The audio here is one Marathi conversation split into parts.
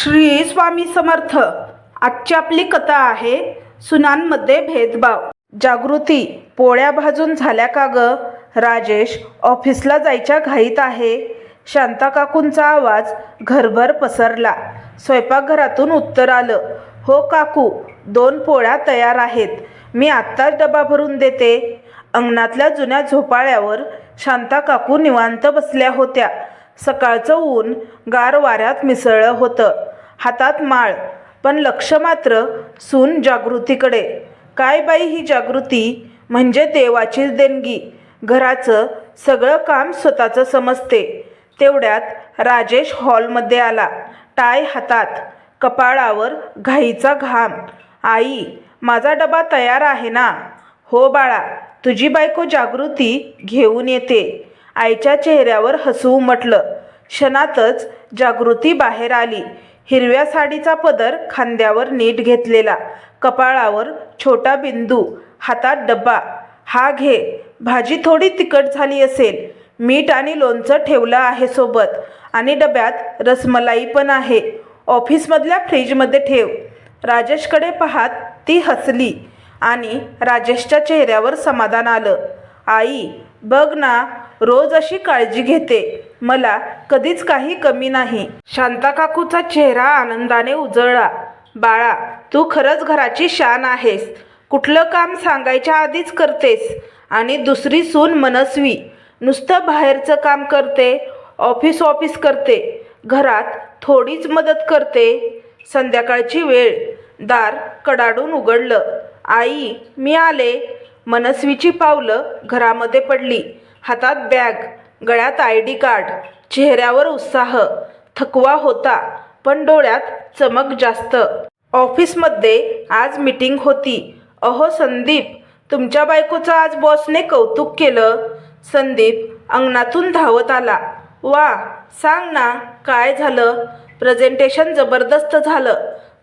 श्री स्वामी समर्थ. आजची आपली कथा आहे सुनांमध्ये भेदभाव. जागृती पोळ्या भाजून झाल्या का ग? राजेश ऑफिसला जायच्या घाईत आहे. शांता काकूंचा आवाज घरभर पसरला. स्वयंपाकघरातून उत्तर आलं हो काकू दोन पोळ्या तयार आहेत. मी आत्ताच डबा भरून देते. अंगणातल्या जुन्या झोपाळ्यावर शांता काकू निवांत बसल्या होत्या. सकाळचं ऊन गार वाऱ्यात मिसळलं होतं. हातात माळ पण लक्ष मात्र सून जागृतीकडे. काय बाई ही जागृती? म्हणजे देवाचीच देणगी. घराचं सगळं काम स्वतःचं समजते. तेवढ्यात राजेश हॉलमध्ये आला. टाय हातात कपाळावर घाईचा घाम. आई माझा डबा तयार आहे ना? हो बाळा तुझी बायको जागृती घेऊन येते. आईच्या चेहऱ्यावर हसू उमटलं क्षणातच जागृती बाहेर आली. हिरव्या साडीचा पदर खांद्यावर नीट घेतलेला. कपाळावर छोटा बिंदू हातात डब्बा. हा घे भाजी थोडी तिखट झाली असेल. मीठ आणि लोणचं ठेवलं आहे सोबत. आणि डब्यात रसमलाई पण आहे. ऑफिसमधल्या फ्रीजमध्ये ठेव. राजेशकडे पाहात ती हसली आणि राजेशच्या चेहऱ्यावर समाधान आलं. आई बघ ना रोज अशी काळजी घेते. मला कधीच काही कमी नाही. शांता काकूचा चेहरा आनंदाने उजळला. बाळा तू खरंच घराची शान आहेस. कुठलं काम सांगायच्या आधीच करतेस. आणि दुसरी सून मनस्वी. नुसतं बाहेरचं काम करते ऑफिस ऑफिस करते. घरात थोडीच मदत करते. संध्याकाळची वेळ. दार कडाडून उघडलं. आई मी आले. मनस्वीची पावलं घरामध्ये पडली. हातात बॅग गळ्यात आय डी कार्ड चेहऱ्यावर उत्साह. थकवा होता पण डोळ्यात चमक जास्त. ऑफिसमध्ये आज मीटिंग होती. अहो संदीप तुमच्या बायकोचं आज बॉसने कौतुक केलं. संदीप अंगणातून धावत आला. वा सांग ना काय झालं? प्रेझेंटेशन जबरदस्त झालं.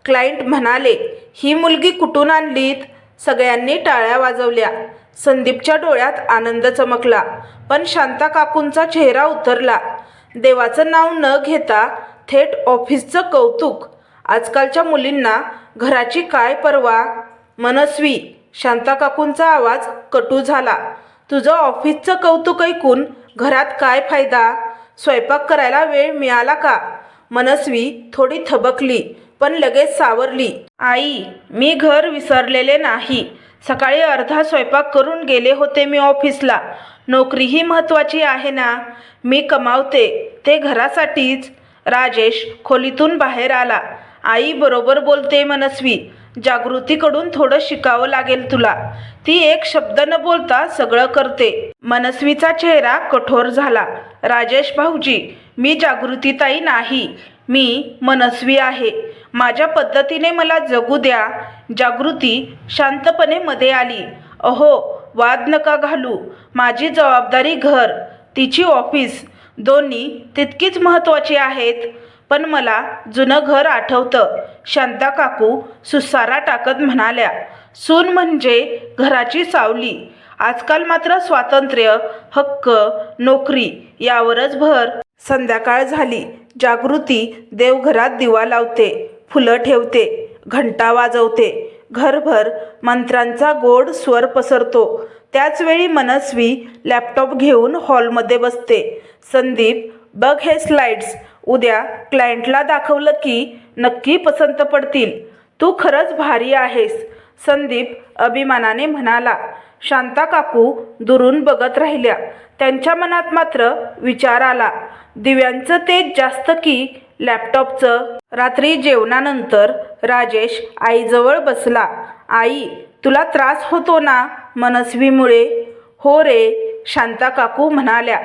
क्लायंट म्हणाले ही मुलगी कुठून आणलीत? सगळ्यांनी टाळ्या वाजवल्या. संदीपच्या डोळ्यात आनंद चमकला पण शांता काकूंचा चेहरा उतरला. देवाचं नाव न घेता थेट ऑफिसचं कौतुक. आजकालच्या मुलींना घराची काय परवा? मनस्वी शांता काकूंचा आवाज कटू झाला. तुझं ऑफिसचं कौतुक ऐकून घरात काय फायदा? स्वयंपाक करायला वेळ मिळाला का? मनस्वी थोडी थबकली पण लगेच सावरली. आई मी घर विसरलेले नाही. सकाळी अर्धा स्वयंपाक करून गेले होते मी ऑफिसला. नोकरीही महत्त्वाची आहे ना? मी कमावते. ते घरासाठीच. राजेश खोलीतून बाहेर आला. आई बरोबर बोलते मनस्वी. जागृतीकडून थोडं शिकावं लागेल तुला. ती एक शब्द न बोलता सगळं करते. मनस्वीचा चेहरा कठोर झाला. राजेश भाऊजी मी जागृतीताई नाही. मी मनस्वी आहे. माझ्या पद्धतीने मला जगू द्या. जागृती शांतपणे मध्ये आली. अहो वाद नका घालू. माझी जबाबदारी घर तिची ऑफिस दोन्ही तितकीच महत्त्वाची आहेत. पण मला जुनं घर आठवतं. शांता काकू सुसारा टाकत म्हणाल्या सून म्हणजे घराची सावली. आजकाल मात्र स्वातंत्र्य हक्क नोकरी यावरच भर. संध्याकाळ झाली. जागृती देवघरात दिवा लावते. फुलं ठेवते घंटा वाजवते. घरभर मंत्रांचा गोड स्वर पसरतो. त्याचवेळी मनस्वी लॅपटॉप घेऊन हॉलमध्ये बसते. संदीप बघ हे स्लाइड्स. उद्या क्लायंटला दाखवलं की नक्की पसंत पडतील. तू खरंच भारी आहेस. संदीप अभिमानाने म्हणाला. शांता काकू दुरून बघत राहिल्या. त्यांच्या मनात मात्र विचार आला. दिव्यांचं तेज जास्त की लॅपटॉपचं. रात्री जेवणानंतर राजेश आईजवळ बसला. आई तुला त्रास होतो ना मनस्वीमुळे? हो रे शांता काकू म्हणाल्या.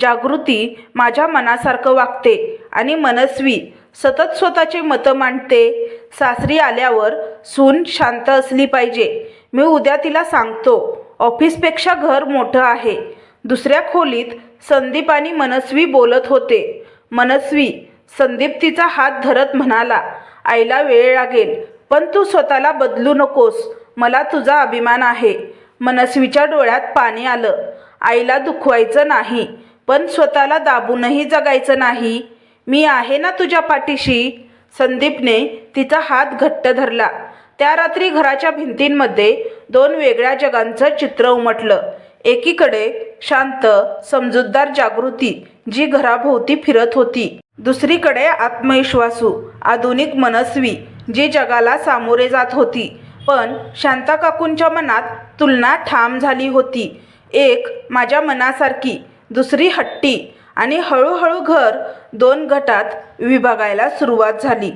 जागृती माझ्या मनासारखं वागते आणि मनस्वी. सतत स्वतःचे मतं मांडते. सासरी आल्यावर सून शांत असली पाहिजे. मी उद्या तिला सांगतो. ऑफिसपेक्षा घर मोठं आहे. दुसऱ्या खोलीत संदीप आणि मनस्वी बोलत होते. मनस्वी संदीप तिचा हात धरत म्हणाला आईला वेळ लागेल पण तू स्वतःला बदलू नकोस. मला तुझा अभिमान आहे. मनस्वीच्या डोळ्यात पाणी आलं. आईला दुखवायचं नाही पण स्वतःला दाबूनही जगायचं नाही. मी आहे ना तुझ्या पाठीशी? संदीपने तिचा हात घट्ट धरला. त्या रात्री घराच्या भिंतींमध्ये दोन वेगळ्या जगांचं चित्र उमटलं. एकीकडे शांत समजूतदार जागृती जी घराभोवती फिरत होती. दुसरीकडे आत्मविश्वासू आधुनिक मनस्वी जी जगाला सामोरे जात होती. पण शांता काकूंच्या मनात तुलना ठाम झाली होती. एक माझ्या मनासारखी दुसरी हट्टी आणि हळूहळू घर दोन गटात विभागायला सुरुवात झाली.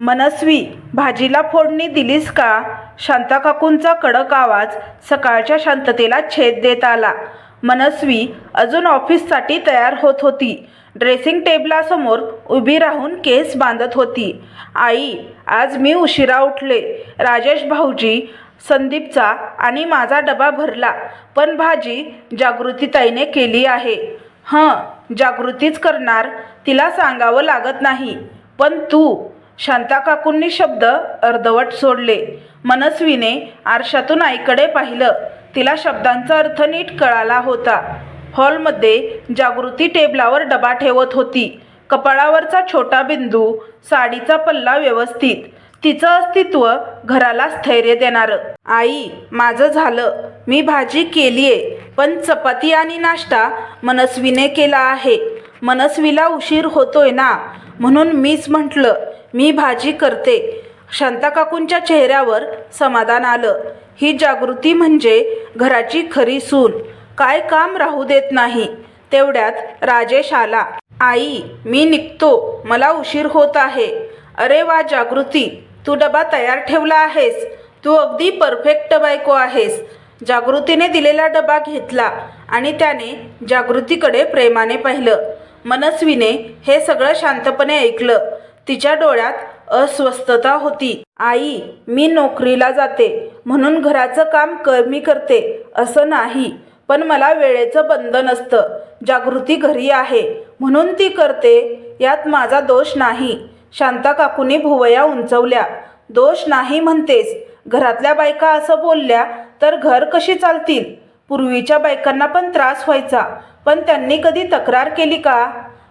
मनस्वी भाजीला फोडणी दिलीस का? शांताकाकूंचा कडक आवाज सकाळच्या शांततेला छेद देत आला. मनस्वी अजून ऑफिससाठी तयार होत होती. ड्रेसिंग टेबलासमोर उभी राहून केस बांधत होती. आई आज मी उशिरा उठले. राजेश भाऊजी संदीपचा आणि माझा डबा भरला. पण भाजी जागृतीताईने केली आहे. हं जागृतीच करणार. तिला सांगावं लागत नाही. पण तू शांता काकूंनी शब्द अर्धवट सोडले. मनस्वीने आरशातून आईकडे पाहिलं. तिला शब्दांचा अर्थ नीट कळाला होता. हॉलमध्ये जागृती टेबलावर डबा ठेवत होती. कपाळावरचा छोटा बिंदू साडीचा पल्ला व्यवस्थित. तिचं अस्तित्व घराला स्थैर्य देणारं. आई माझं झालं. मी भाजी केलीये पण चपाती आणि नाश्ता मनस्वीने केला आहे. मनस्वीला उशीर होतोय ना? म्हणून मीच म्हटलं मी भाजी करते. शांताकाकूंच्या चेहऱ्यावर समाधान आलं. ही जागृती म्हणजे घराची खरी सून. काय काम राहू देत नाही. तेवढ्यात राजेश आला. आई मी निघतो. मला उशीर होत आहे. अरे वा जागृती. तू डबा तयार ठेवला आहेस. तू अगदी परफेक्ट बायको आहेस. जागृतीने दिलेला डबा घेतला आणि त्याने जागृतीकडे प्रेमाने पाहिलं. मनस्वीने हे सगळं शांतपणे ऐकलं. तिच्या डोळ्यात अस्वस्थता होती. आई मी नोकरीला जाते. म्हणून घराचं काम कमी करते. असं नाही. पण मला वेळेचं बंधन असतं. जागृती घरी आहे. म्हणून ती करते. यात माझा दोष नाही. शांता काकूने भुवया उंचवल्या. दोष नाही म्हणतेस. घरातल्या बायका असं बोलल्या तर घर कशी चालतील? पूर्वीच्या बायकांना पण त्रास व्हायचा. पण त्यांनी कधी तक्रार केली का?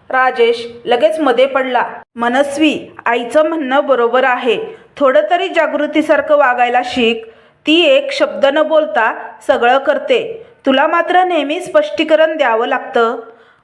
राजेश लगेच मध्ये पडला. मनस्वी आईचं म्हणणं बरोबर आहे. थोडं तरी जागृतीसारखं वागायला शिक. ती एक शब्द न बोलता सगळं करते. तुला मात्र नेहमी स्पष्टीकरण द्यावं लागतं.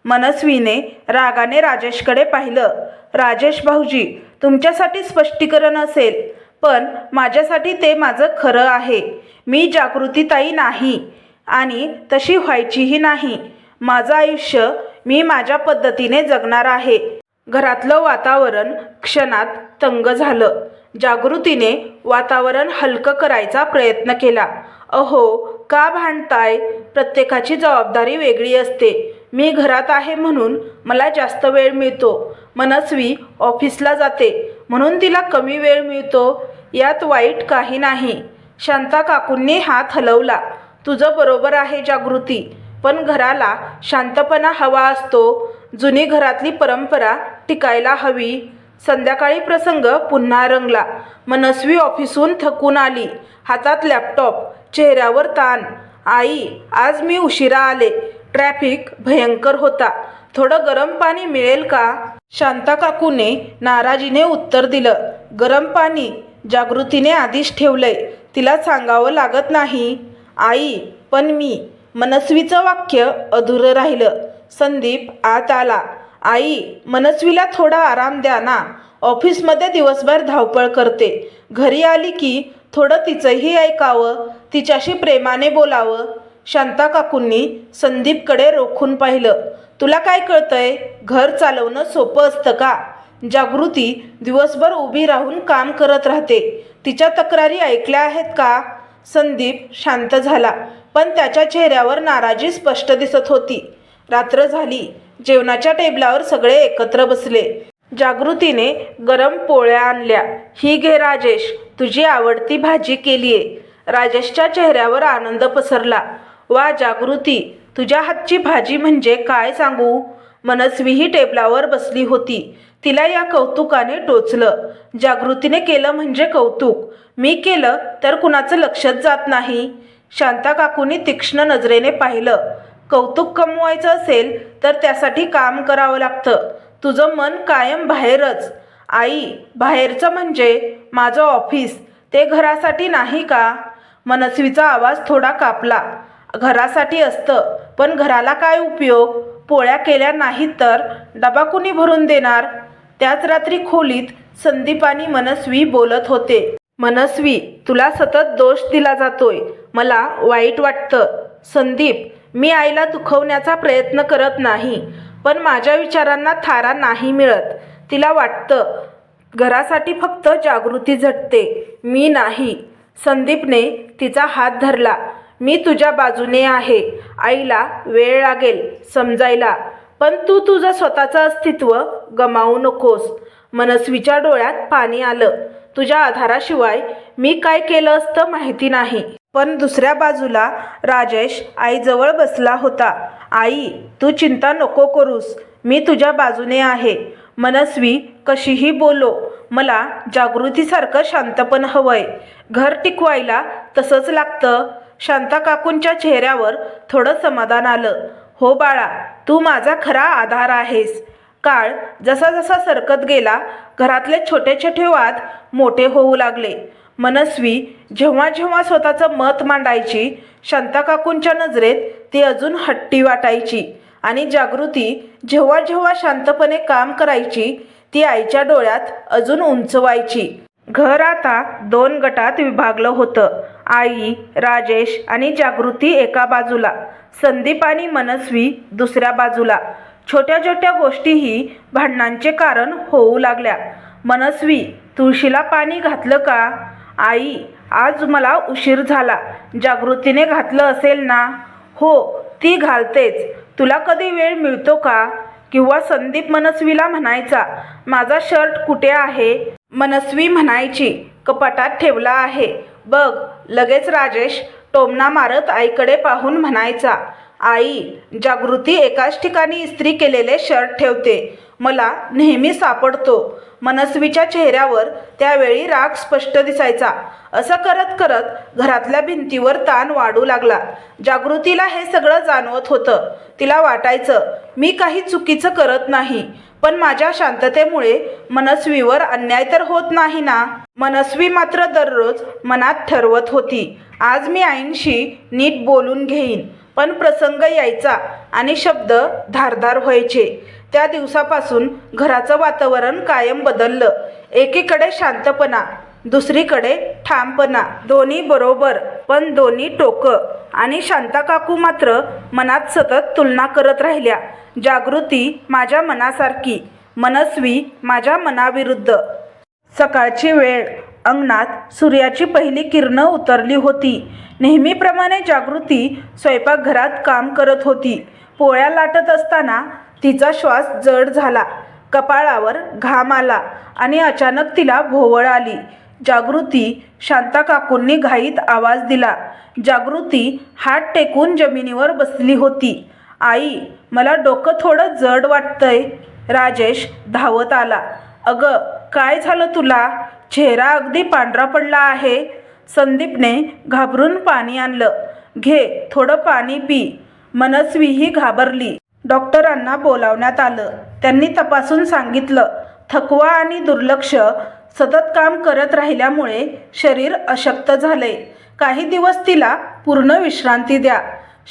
मनस्वीने रागाने राजेशकडे पाहिलं. राजेश भाऊजी तुमच्यासाठी स्पष्टीकरण असेल पण माझ्यासाठी ते माझं खरं आहे. मी जागृतीताई नाही आणि तशी व्हायचीही नाही. माझं आयुष्य मी माझ्या पद्धतीने जगणार आहे. घरातलं वातावरण क्षणात तंग झालं. जागृतीने वातावरण हलकं करायचा प्रयत्न केला. अहो का भांडताय? प्रत्येकाची जबाबदारी वेगळी असते. मी घरात आहे म्हणून मला जास्त वेळ मिळतो. मनस्वी ऑफिसला जाते. म्हणून तिला कमी वेळ मिळतो. यात वाईट काही नाही. शांता काकूंनी हात हलवला. तुझं बरोबर आहे जागृती. पण घराला शांतपणा हवा असतो. जुनी घरातली परंपरा टिकायला हवी. संध्याकाळी प्रसंग पुन्हा रंगला. मनस्वी ऑफिसहून थकून आली. हातात लॅपटॉप चेहऱ्यावर ताण. आई आज मी उशिरा आले. ट्रॅफिक भयंकर होता. थोडं गरम पाणी मिळेल का? शांता काकूने नाराजीने उत्तर दिलं. गरम पाणी जागृतीने आधीच ठेवलंय. तिला सांगावं लागत नाही. आई पण मी. मनस्वीचं वाक्य अधुरं राहिलं. संदीप आत आला. आई मनस्वीला थोडा आराम द्या ना. ऑफिसमध्ये दिवसभर धावपळ करते. घरी आली की थोडं तिचंही ऐकावं तिच्याशी प्रेमाने बोलावं. शांता काकूंनी संदीपकडे रोखून पाहिलं. तुला काय कळतंय? घर चालवणं सोपं असतं का? जागृती दिवसभर उभी राहून काम करत राहते. तिच्या तक्रारी ऐकल्या आहेत का? संदीप शांत झाला पण त्याच्या चेहऱ्यावर नाराजी स्पष्ट दिसत होती. रात्र झाली जेवणाच्या टेबलावर सगळे एकत्र बसले. जागृतीने गरम पोळ्या आणल्या. ही घे राजेश तुझी आवडती भाजी केलीये. राजेशच्या चेहऱ्यावर आनंद पसरला. वा जागृती तुझ्या हातची भाजी म्हणजे काय सांगू? मनस्वीही टेबलावर बसली होती. तिला या कौतुकाने टोचलं. जागृतीने केलं म्हणजे कौतुक. मी केलं तर कुणाचं लक्षच जात नाही? शांता काकूनी तीक्ष्ण नजरेने पाहिलं. कौतुक कमवायचं असेल तर त्यासाठी काम करावं लागतं. तुझं मन कायम बाहेरच. आई बाहेरचं म्हणजे माझं ऑफिस. ते घरासाठी नाही का? मनस्वीचा आवाज थोडा कापला. घरासाठी असतं पण घराला काय उपयोग? पोळ्या केल्या नाहीत तर डबा कुणी भरून देणार? त्याच रात्री खोलीत संदीप आणि मनस्वी बोलत होते मनस्वी तुला सतत दोष दिला जातोय. मला वाईट वाटतं. संदीप मी आईला दुखवण्याचा प्रयत्न करत नाही पण माझ्या विचारांना थारा नाही मिळत. तिला वाटतं घरासाठी फक्त जागृती झटते. मी नाही. संदीपने तिचा हात धरला. मी तुझ्या बाजूने आहे. आईला वेळ लागेल समजायला. पण तू तुझं स्वतःचं अस्तित्व गमावू नकोस. मनस्वीच्या डोळ्यात पाणी आलं. तुझ्या आधाराशिवाय मी काय केलं असतं माहिती नाही. पण दुसऱ्या बाजूला राजेश आईजवळ बसला होता. आई तू चिंता नको करूस. मी तुझ्या बाजूने आहे. मनस्वी कशीही बोलो. मला जागृतीसारखं शांतपण हवंय. घर टिकवायला तसंच लागतं. शांता काकूंच्या चेहऱ्यावर थोडं समाधान आलं. हो बाळा तू माझा खरा आधार आहेस. काळ जसा जसा सरकत गेला घरातले छोटे छोटे वाद मोठे होऊ लागले. मनस्वी जेव्हा जेव्हा स्वतःचं मत मांडायची शांताकाकूंच्या नजरेत ती अजून हट्टी वाटायची आणि जागृती जेव्हा जेव्हा शांतपणे काम करायची ती आईच्या डोळ्यात अजून उंचवायची घर आता दोन गटात विभागलं होतं. आई राजेश आणि जागृती एका बाजूला. संदीप आणि मनस्वी दुसऱ्या बाजूला. छोट्या छोट्या गोष्टीही भांडणांचे कारण होऊ लागल्या. मनस्वी तुळशीला पाणी घातलं का? आई आज मला उशीर झाला. जागृतीने घातलं असेल ना? हो ती घालतेच. तुला कधी वेळ मिळतो का? किंवा संदीप मनस्वीला म्हणायचा माझा शर्ट कुठे आहे? मनस्वी म्हणायची कपाटात ठेवला आहे. बघ लगेच राजेश टोमणा मारत आईकडे पाहून म्हणायचा आई जागृती एकाच ठिकाणी इस्त्री केलेले शर्ट ठेवते. मला नेहमी सापडतो. मनस्वीच्या चेहऱ्यावर त्यावेळी राग स्पष्ट दिसायचा. असं करत करत घरातल्या भिंतीवर ताण वाढू लागला. जागृतीला हे सगळं जाणवत होतं. तिला वाटायचं मी काही चुकीचं करत नाही. पण माझ्या शांततेमुळे मनस्वीवर अन्याय तर होत नाही ना? मनस्वी मात्र दररोज मनात ठरवत होती. आज मी आईंशी नीट बोलून घेईन. पण प्रसंग यायचा आणि शब्द धारधार व्हायचे. त्या दिवसापासून घराचं वातावरण कायम बदललं. एकीकडे शांतपणा दुसरीकडे ठामपणा दोन्ही बरोबर पण दोन्ही टोकं. आणि शांता काकू मात्र मनात सतत तुलना करत राहिल्या. जागृती माझ्या मनासारखी मनस्वी माझ्या मनाविरुद्ध. सकाळची वेळ अंगणात सूर्याची पहिली किरणं उतरली होती. नेहमीप्रमाणे जागृती स्वयंपाकघरात काम करत होती. पोळ्या लाटत असताना तिचा श्वास जड झाला. कपाळावर घाम आला आणि अचानक तिला भोवळ आली. जागृती शांता काकूंनी घाईत आवाज दिला. जागृती हात टेकून जमिनीवर बसली होती. आई मला डोकं थोडं जड वाटतंय. राजेश धावत आला. अगं काय झालं तुला? चेहरा अगदी पांढरा पडला आहे. संदीपने घाबरून पाणी आणलं. घे थोडं पाणी पी. मनस्वीही घाबरली. डॉक्टरांना बोलावण्यात आलं. त्यांनी तपासून सांगितलं. थकवा आणि दुर्लक्ष सतत काम करत राहिल्यामुळे शरीर अशक्त झाले. काही दिवस तिला पूर्ण विश्रांती द्या.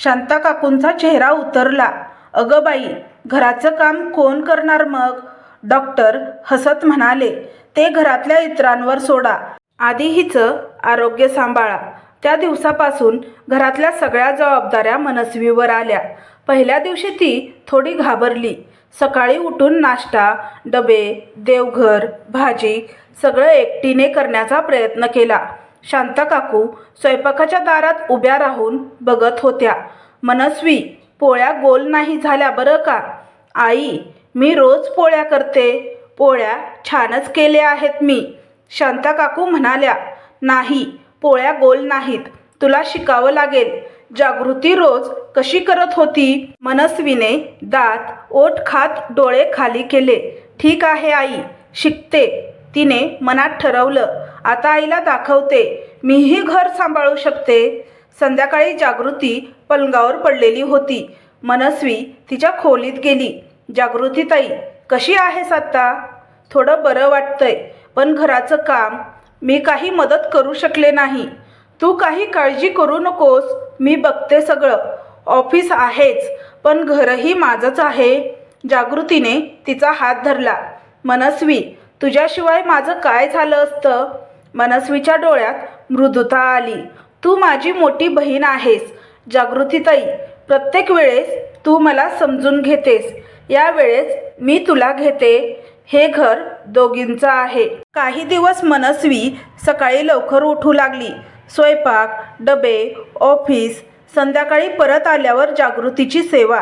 शांता काकूंचा चेहरा उतरला. अगं बाई घराचं काम कोण करणार मग? डॉक्टर हसत म्हणाले. ते घरातल्या इतरांवर सोडा. आधी हिचं आरोग्य सांभाळा. त्या दिवसापासून घरातल्या सगळ्या जबाबदाऱ्या मनस्वीवर आल्या. पहिल्या दिवशी ती थोडी घाबरली. सकाळी उठून नाश्ता डबे देवघर भाजी सगळं एकटीने करण्याचा प्रयत्न केला. शांता काकू स्वयंपाकाच्या दारात उभ्या राहून बघत होत्या. मनस्वी पोळ्या गोल नाही झाल्या बरं का? आई मी रोज पोळ्या करते. पोळ्या छानच केल्या आहेत मी. शांता काकू म्हणाल्या नाही पोळ्या गोल नाहीत. तुला शिकावं लागेल. जागृती रोज कशी करत होती? मनस्वीने दात ओठ खात डोळे खाली केले. ठीक आहे आई. शिकते. तिने मनात ठरवलं. आता आईला दाखवते. मीही घर सांभाळू शकते? संध्याकाळी जागृती पलंगावर पडलेली होती. मनस्वी तिच्या खोलीत गेली. जागृतीताई कशी आहेस आत्ता थोडं बरं वाटतंय पण घराचं काम मी काही मदत करू शकले नाही. तू काही काळजी करू नकोस. मी बघते सगळं. ऑफिस आहेच पण घरही माझंच आहे. जागृतीने तिचा हात धरला. मनस्वी तुझ्याशिवाय माझं काय झालं असतं? मनस्वीच्या डोळ्यात मृदुता आली. तू माझी मोठी बहीण आहेस. जागृतीताई प्रत्येक वेळेस तू मला समजून घेतेस. यावेळेस मी तुला घेते. हे घर दोघींचं आहे. काही दिवस मनस्वी सकाळी लवकर उठू लागली. स्वयंपाक डबे ऑफिस संध्याकाळी परत आल्यावर जागृतीची सेवा.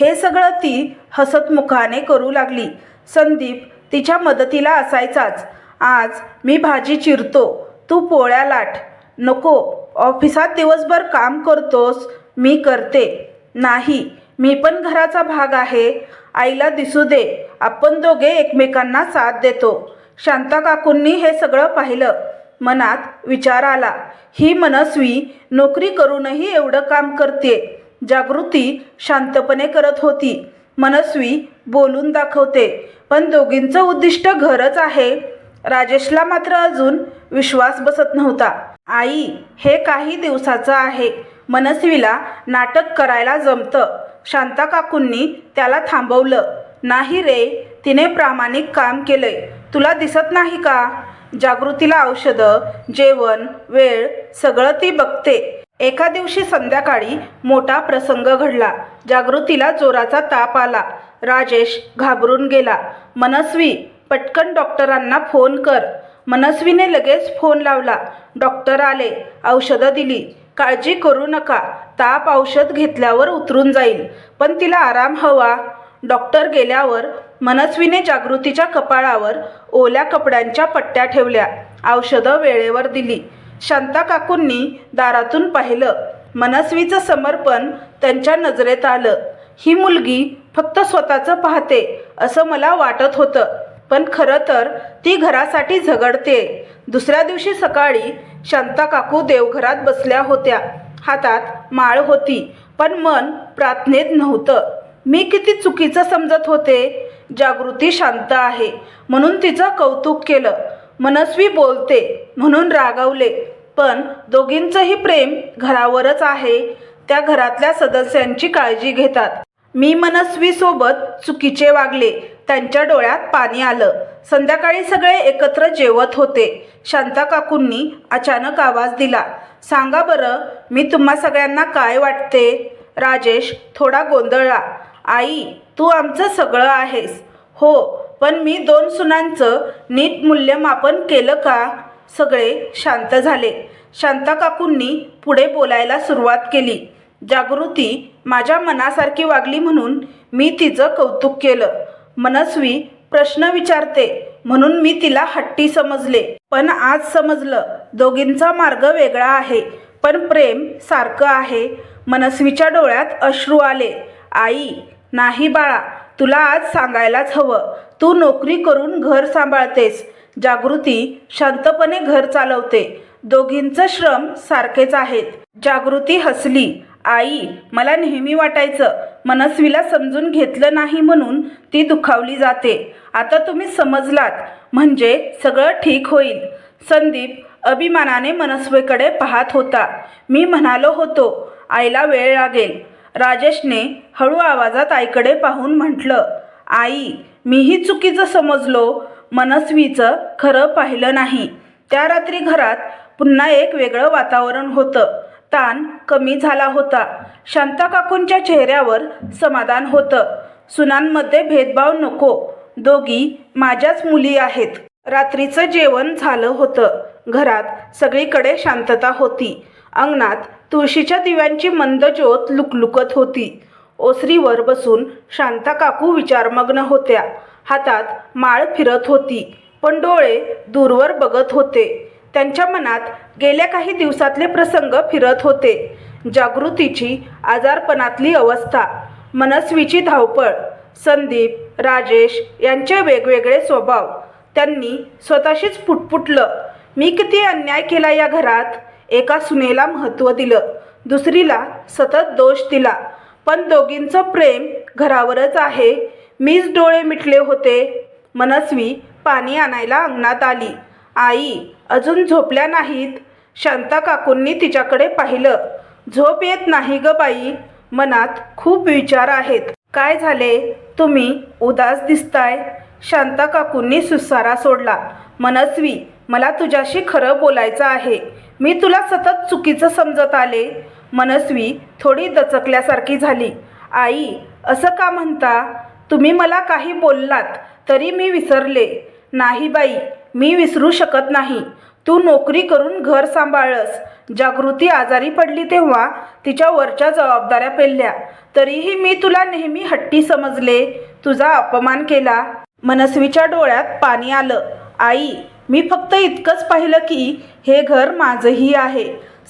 हे सगळं ती हसतमुखाने करू लागली. संदीप तिच्या मदतीला असायचाच. आज मी भाजी चिरतो. तू पोळ्या लाट. नको. ऑफिसात दिवसभर काम करतोस. मी करते. नाही. मी पण घराचा भाग आहे. आईला दिसू दे. आपण दोघे एकमेकांना साथ देतो. शांता काकूंनी हे सगळं पाहिलं. मनात विचार आला. ही मनस्वी नोकरी करूनही एवढं काम करते जागृती शांतपणे करत होती. मनस्वी बोलून दाखवते पण दोघींचं उद्दिष्ट घरच आहे. राजेशला मात्र अजून विश्वास बसत नव्हता. आई हे काही दिवसाचं आहे. मनस्वीला नाटक करायला जमतं. शांता काकूंनी त्याला थांबवलं. नाही रे तिने प्रामाणिक काम केलंय. तुला दिसत नाही का? जागृतीला औषधं जेवण वेळ सगळं ती बघते. एका दिवशी संध्याकाळी मोठा प्रसंग घडला. जागृतीला जोराचा ताप आला. राजेश घाबरून गेला. मनस्वी पटकन डॉक्टरांना फोन कर. मनस्वीने लगेच फोन लावला. डॉक्टर आले. औषधं दिली. काळजी करू नका. ताप औषध घेतल्यावर उतरून जाईल. पण तिला आराम हवा. डॉक्टर गेल्यावर मनस्वीने जागृतीच्या कपाळावर ओल्या कपड्यांच्या पट्ट्या ठेवल्या. औषधं वेळेवर दिली. शांता काकूंनी दारातून पाहिलं. मनस्वीचं समर्पण त्यांच्या नजरेत आलं. ही मुलगी फक्त स्वतःचं पाहते असं मला वाटत होतं. पण खरं तर ती घरासाठी झगडते. दुसऱ्या दिवशी सकाळी शांता काकू देवघरात बसल्या होत्या. हातात माळ होती पण मन प्रार्थनेत नव्हतं. मी किती चुकीचं समजत होते? जागृती शांत आहे. म्हणून तिचं कौतुक केलं. मनस्वी बोलते म्हणून रागावले. पण दोघींचंही प्रेम घरावरच आहे. त्या घरातल्या सदस्यांची काळजी घेतात. मी मनस्वीसोबत चुकीचे वागले. त्यांच्या डोळ्यात पाणी आलं. संध्याकाळी सगळे एकत्र जेवत होते. शांता काकूंनी अचानक आवाज दिला. सांगा बरं मी तुम्हा सगळ्यांना काय वाटते? राजेश थोडा गोंधळला. आई तू आमचं सगळं आहेस. हो पण मी दोन सुनांचं नीट मूल्यमापन केलं का? सगळे शांत झाले. शांता काकूंनी पुढे बोलायला सुरुवात केली. जागृती माझ्या मनासारखी वागली म्हणून मी तिचं कौतुक केलं. मनस्वी प्रश्न विचारते म्हणून मी तिला हट्टी समजले. पण आज समजलं दोघींचा मार्ग वेगळा आहे. पण प्रेम सारखं आहे. मनस्वीच्या डोळ्यात अश्रू आले. आई नाही बाळा तुला आज सांगायलाच हवं. तू नोकरी करून घर सांभाळतेस. जागृती शांतपणे घर चालवते. दोघींचं श्रम सारखेच आहेत. जागृती हसली. आई मला नेहमी वाटायचं मनस्वीला समजून घेतलं नाही म्हणून ती दुखावली जाते. आता तुम्ही समजलात. म्हणजे सगळं ठीक होईल. संदीप अभिमानाने मनस्वीकडे पाहत होता. मी म्हणालो होतो आईला वेळ लागेल. राजेशने हळू आवाजात आईकडे पाहून म्हटलं आई मीही चुकीचं समजलो. मनस्वीचं खरं पाहिलं नाही. त्या रात्री घरात पुन्हा एक वेगळं वातावरण होतं. ताण कमी झाला होता. शांता काकूंच्या चेहऱ्यावर समाधान होतं. सुनांमध्ये भेदभाव नको. दोघी माझ्याच मुली आहेत. रात्रीचं जेवण झालं होतं. घरात सगळीकडे शांतता होती. अंगणात तुळशीच्या दिव्यांची मंद ज्योत लुकलुकत होती. ओसरीवर बसून शांता काकू विचारमग्न होत्या. हातात माळ फिरत होती पण डोळे दूरवर बघत होते. त्यांच्या मनात गेल्या काही दिवसातले प्रसंग फिरत होते. जागृतीची आजारपणातली अवस्था मनस्वीची धावपळ संदीप राजेश यांचे वेगवेगळे स्वभाव. त्यांनी स्वतःशीच पुटपुटलं मी किती अन्याय केला या घरात? एका सुनेला महत्त्व दिलं. दुसरीला सतत दोष दिला. पण दोघींचं प्रेम घरावरच आहे. मीच डोळे मिटले होते. मनस्वी पाणी आणायला अंगणात आली. आई अजून झोपल्या नाहीत? शांता काकूंनी तिच्याकडे पाहिलं. झोप येत नाही ग बाई. मनात खूप विचार आहेत. काय झाले? तुम्ही उदास दिसताय. शांता काकूंनी सुसारा सोडला. मनस्वी मला तुझ्याशी खरं बोलायचं आहे. मी तुला सतत चुकीचं समजत आले. मनस्वी थोडी दचकल्यासारखी झाली. आई असं का म्हणता? तुम्ही मला काही बोललात तरी मी विसरले. नाही बाई मी विसरू शकत नाही. तू नोकरी करून घर सांभाळस जागृती आजारी पडली तेव्हा तिच्या वरच्या जबाबदाऱ्या पेलल्या. तरीही मी तुला नेहमी हट्टी समजले. तुझा अपमान केला. मनस्वीच्या डोळ्यात पाणी आलं. आई मी फक्त इतकंच पाहिलं की हे घर माझंही आहे.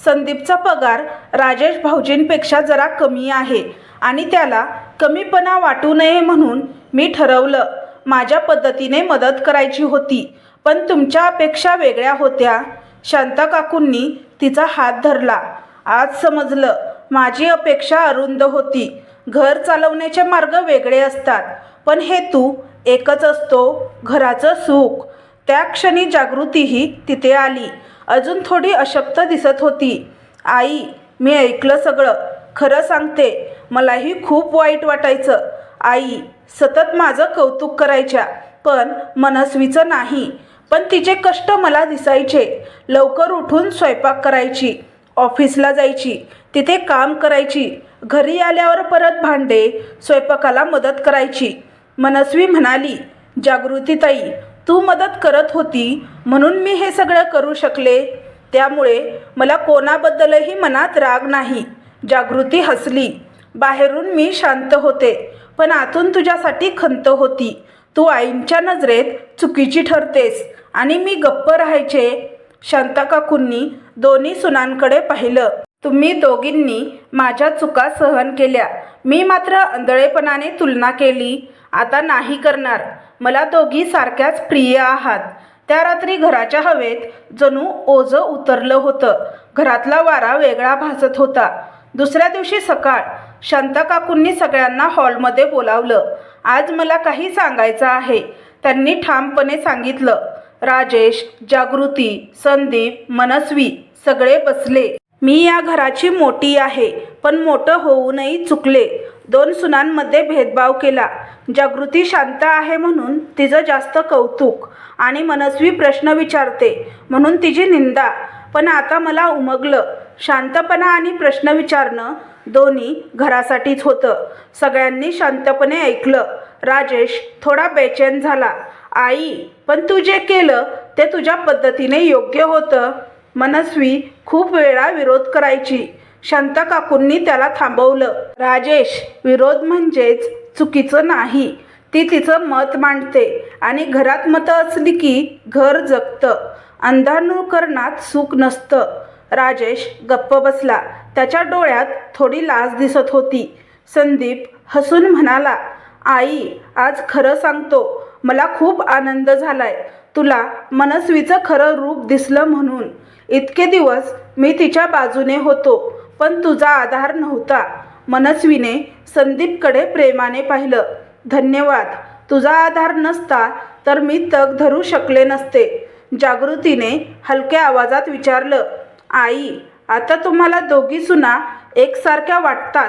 संदीपचा पगार राजेश भाऊजींपेक्षा जरा कमी आहे आणि त्याला कमीपणा वाटू नये म्हणून मी ठरवलं. माझ्या पद्धतीने मदत करायची होती पण तुमच्या अपेक्षा वेगळ्या होत्या. शांता काकूंनी तिचा हात धरला. आज समजलं माझी अपेक्षा अरुंद होती. घर चालवण्याचे मार्ग वेगळे असतात पण हेतू एकच असतो घराचं सुख. त्या क्षणी जागृतीही तिथे आली. अजून थोडी अशक्त दिसत होती. आई मी ऐकलं सगळं. खरं सांगते मलाही खूप वाईट वाटायचं. आई सतत माझं कौतुक करायच्या. पण मनस्वीचं नाही. पण तिचे कष्ट मला दिसायचे. लवकर उठून स्वयंपाक करायची. ऑफिसला जायची. तिथे काम करायची. घरी आल्यावर परत भांडे स्वयंपाकाला मदत करायची. मनस्वी म्हणाली जागृतीताई तू मदत करत होती म्हणून मी हे सगळं करू शकले. त्यामुळे मला कोणाबद्दलही मनात राग नाही. जागृती हसली. बाहेरून मी शांत होते पण आतून तुझ्यासाठी खंत होती. तू आईंच्या नजरेत चुकीची ठरतेस आणि मी गप्प राहायचे. शांता काकूंनी दोन्ही सुनांकडे पाहिलं. तुम्ही दोघींनी माझ्या चुका सहन केल्या. मी मात्र आंधळेपणाने तुलना केली. आता नाही करणार. मला दोघी सारख्याच प्रिय आहात. त्या रात्री घराच्या हवेत जणू ओझं उतरलं होतं. घरातला वारा वेगळा भासत होता. दुसऱ्या दिवशी सकाळ शांता काकूंनी सगळ्यांना हॉलमध्ये बोलावलं. आज मला काही सांगायचं आहे. त्यांनी ठामपणे सांगितलं. राजेश जागृती संदीप मनस्वी सगळे बसले. मी या घराची मोठी आहे पण मोठं होऊनही चुकले. दोन सुनांमध्ये भेदभाव केला. जागृती शांत आहे म्हणून तिचं जास्त कौतुक आणि मनस्वी प्रश्न विचारते म्हणून तिची निंदा. पण आता मला उमगलं. शांतपणा आणि प्रश्न विचारणं दोन्ही घरासाठीच होतं. सगळ्यांनी शांतपणे ऐकलं. राजेश थोडा बेचैन झाला. आई पण तू जे केलं ते तुझ्या पद्धतीने योग्य होतं. मनस्वी खूप वेळा विरोध करायची. शांताकाकूंनी त्याला थांबवलं. राजेश विरोध म्हणजेच चुकीचं नाही. ती तिचं मत मांडते आणि घरात मतं असली की घर जगतं. अंधानुकरणात सुख नसतं. राजेश गप्प बसला. त्याच्या डोळ्यात थोडी लाज दिसत होती. संदीप हसून म्हणाला आई आज खरं सांगतो. मला खूप आनंद झालाय. तुला मनस्वीचं खरं रूप दिसलं म्हणून. इतके दिवस मी तिच्या बाजूने होतो. पण तुझा आधार नव्हता. मनस्वीने संदीपकडे प्रेमाने पाहिलं. धन्यवाद. तुझा आधार नसता तर मी तग धरू शकले नसते. जागृतीने हलक्या आवाजात विचारलं आई आता तुम्हाला दोघी सुना एकसारख्या वाटतात.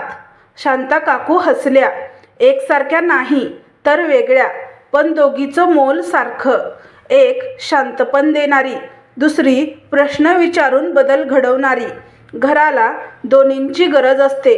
शांता काकू हसल्या. एकसारख्या नाही तर वेगळ्या पण दोघीचं मोल सारखं. एक शांतपण देणारी दुसरी प्रश्न विचारून बदल घडवणारी. घराला दोन्हींची गरज असते.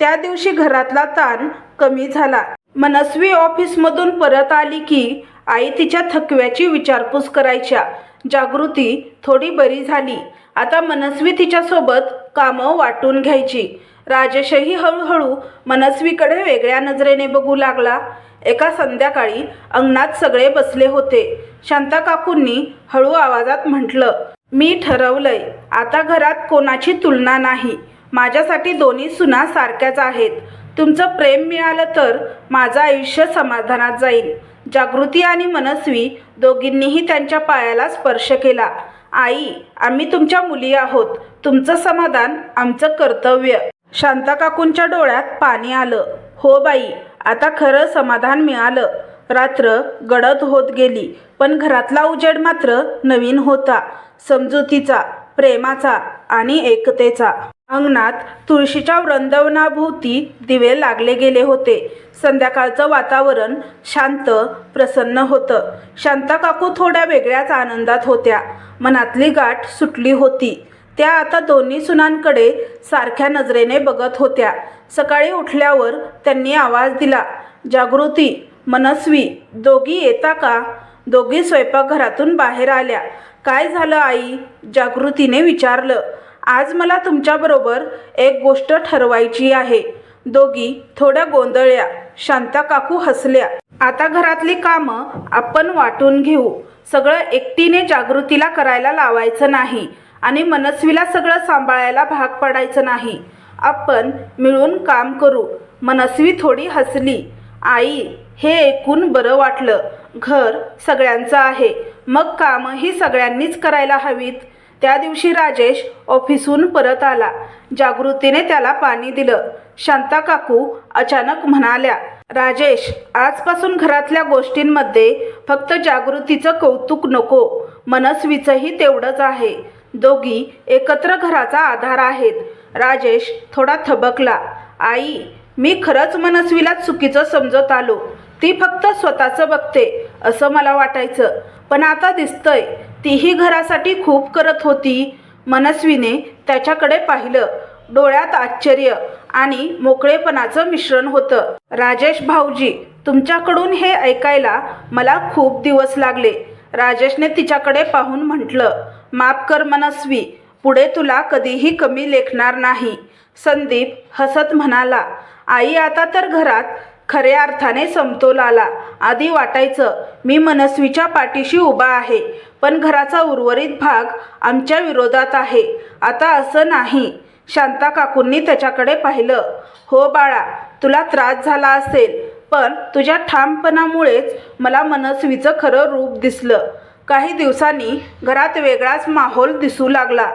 त्या दिवशी घरातला ताण कमी झाला. मनस्वी ऑफिसमधून परत आली की आई तिच्या थकव्याची विचारपूस करायच्या. जागृती थोडी बरी झाली. आता मनस्वी तिच्यासोबत कामं वाटून घ्यायची. राजेशही हळूहळू मनस्वीकडे वेगळ्या नजरेने बघू लागला. एका संध्याकाळी अंगणात सगळे बसले होते. शांता काकूंनी हळू आवाजात म्हटलं मी ठरवलंय. आता घरात कोणाची तुलना नाही. माझ्यासाठी दोन्ही सुना सारख्याच आहेत. तुमचं प्रेम मिळालं तर माझं आयुष्य समाधानात जाईल. जागृती आणि मनस्वी दोघींनीही त्यांच्या पायाला स्पर्श केला. आई आम्ही तुमच्या मुली आहोत. तुमचं समाधान आमचं कर्तव्य. शांता काकूंच्या डोळ्यात पाणी आलं. हो बाई आता खरं समाधान मिळालं. रात्र गडद होत गेली. पण घरातला उजेड मात्र नवीन होता. समजुतीचा प्रेमाचा आणि एकतेचा. अंगणात तुळशीच्या वृंदवनाभोवती दिवे लागले गेले होते. संध्याकाळचं वातावरण शांत प्रसन्न होतं. शांता काकू थोड्या वेगळ्याच आनंदात होत्या. मनातली गाठ सुटली होती. त्या आता दोन्ही सुनांकडे सारख्या नजरेने बघत होत्या. सकाळी उठल्यावर त्यांनी आवाज दिला जागृती मनस्वी दोघी येता का? दोघी स्वयंपाकघरातून बाहेर आल्या. काय झालं आई? जागृतीने विचारलं. आज मला तुमच्याबरोबर एक गोष्ट ठरवायची आहे. दोघी थोड्या गोंधळल्या. शांता काकू हसल्या. आता घरातली कामं आपण वाटून घेऊ. सगळं एकटीने जागृतीला करायला लावायचं नाही आणि मनस्वीला सगळं सांभाळायला भाग पडायचं नाही. आपण मिळून काम करू. मनस्वी थोडी हसली. आई हे ऐकून बरं वाटलं. घर सगळ्यांचं आहे. मग कामंही सगळ्यांनीच करायला हवीत. त्या दिवशी राजेश ऑफिसहून परत आला. जागृतीने त्याला पाणी दिलं. शांता काकू अचानक म्हणाल्या राजेश आजपासून घरातल्या गोष्टींमध्ये फक्त जागृतीचं कौतुक नको. मनस्वीचंही तेवढंच आहे. दोघी एकत्र घराचा आधार आहेत. राजेश थोडा थबकला आई मी खरंच मनस्वीला चुकीचं समजत आलो. ती फक्त स्वतःचं बघते असं मला वाटायचं. पण आता दिसतंय तीही घरासाठी खूप करत होती मनस्वीने त्याच्याकडे पाहिलं. डोळ्यात आश्चर्य आणि मोकळेपणाचं मिश्रण होतं. राजेश भाऊजी तुमच्याकडून हे ऐकायला मला खूप दिवस लागले. राजेशने तिच्याकडे पाहून म्हटलं माफ कर मनस्वी पुढे तुला कधीही कमी लेखणार नाही. संदीप हसत म्हणाला आई आता तर घरात खऱ्या अर्थाने समतोल आला आधी वाटायचं. मी मनस्वीच्या पाठीशी उभा आहे पण घराचा उर्वरित भाग आमच्या विरोधात आहे. आता असं नाही. शांता काकूंनी त्याच्याकडे पाहिलं. हो बाळा तुला त्रास झाला असेल पण तुझ्या ठामपणामुळेच मला मनस्वीचं खरं रूप दिसलं. काही दिवसांनी घरात वेगळाच माहोल दिसू लागला.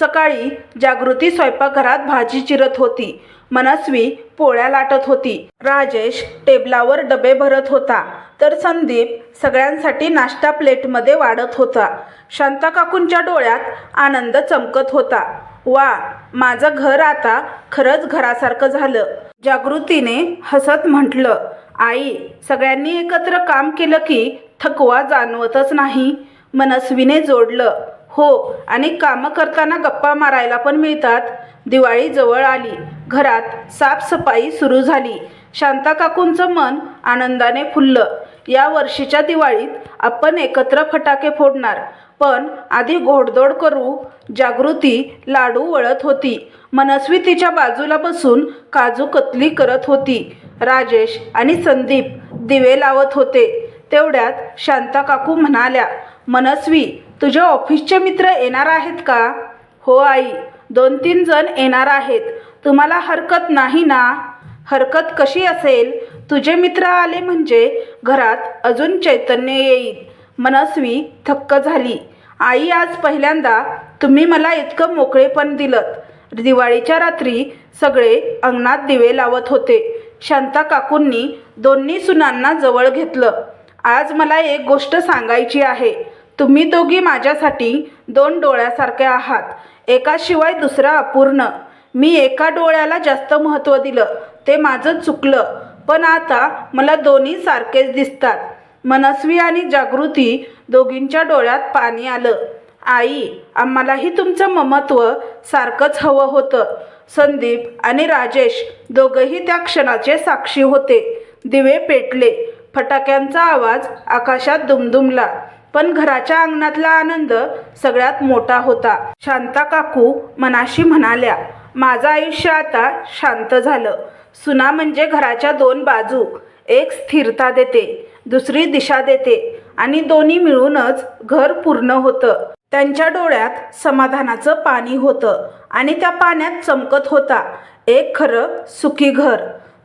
सकाळी जागृती स्वयंपाकघरात भाजी चिरत होती. मनस्वी पोळ्या लाटत होती. राजेश टेबलावर डबे भरत होता. तर संदीप सगळ्यांसाठी नाश्ता प्लेटमध्ये वाढत होता. शांता काकूंच्या डोळ्यात आनंद चमकत होता. वा माझं घर आता खरंच घरासारखं झालं जागृतीने हसत म्हटलं. आई सगळ्यांनी एकत्र काम केलं की थकवा जाणवतच नाही मनस्वीने जोडलं. हो आणि कामं करताना गप्पा मारायला पण मिळतात. दिवाळी जवळ आली. घरात साफसफाई सुरू झाली. शांता काकूंचं मन आनंदाने फुललं. या वर्षीच्या दिवाळीत आपण एकत्र फटाके फोडणार. पण आधी घोडदोड करू. जागृती लाडू वळत होती. मनस्वी तिच्या बाजूला बसून काजू कतली करत होती. राजेश आणि संदीप दिवे लावत होते. तेवढ्यात शांता काकू म्हणाल्या मनस्वी तुझ्या ऑफिसचे मित्र येणार आहेत का? हो आई. दोन तीन जण येणार आहेत. तुम्हाला हरकत नाही ना? हरकत कशी असेल? तुझे मित्र आले म्हणजे घरात अजून चैतन्य येईल. मनस्वी थक्क झाली. आई आज पहिल्यांदा तुम्ही मला इतकं मोकळेपण दिलं दिवाळीच्या रात्री सगळे अंगणात दिवे लावत होते. शांता काकूंनी दोन्ही सुनांना जवळ घेतलं. आज मला एक गोष्ट सांगायची आहे. तुम्ही दोघी माझ्यासाठी दोन डोळ्यासारखे आहात. एकाशिवाय दुसरा अपूर्ण. मी एका डोळ्याला जास्त महत्त्व दिलं ते माझं चुकलं. पण आता मला दोन्ही सारखेच दिसतात. मनस्वी आणि जागृती दोघींच्या डोळ्यात पाणी आलं. आई आम्हालाही तुमचं ममत्व सारखंच हवं होतं. संदीप आणि राजेश दोघंही त्या क्षणाचे साक्षी होते. दिवे पेटले. फटाक्यांचा आवाज आकाशात दुमदुमला. पण घराच्या अंगणातला आनंद सगळ्यात मोठा होता. शांता काकू मनाशी म्हणाल्या माझं आयुष्य आता शांत झालं. सुना म्हणजे घराच्या दोन बाजू. एक स्थिरता देते दुसरी दिशा देते आणि दोन्ही मिळूनच घर पूर्ण होतं. त्यांच्या डोळ्यात समाधानाचं पाणी होतं आणि त्या पाण्यात चमकत होता. एक खरं सुखी घर.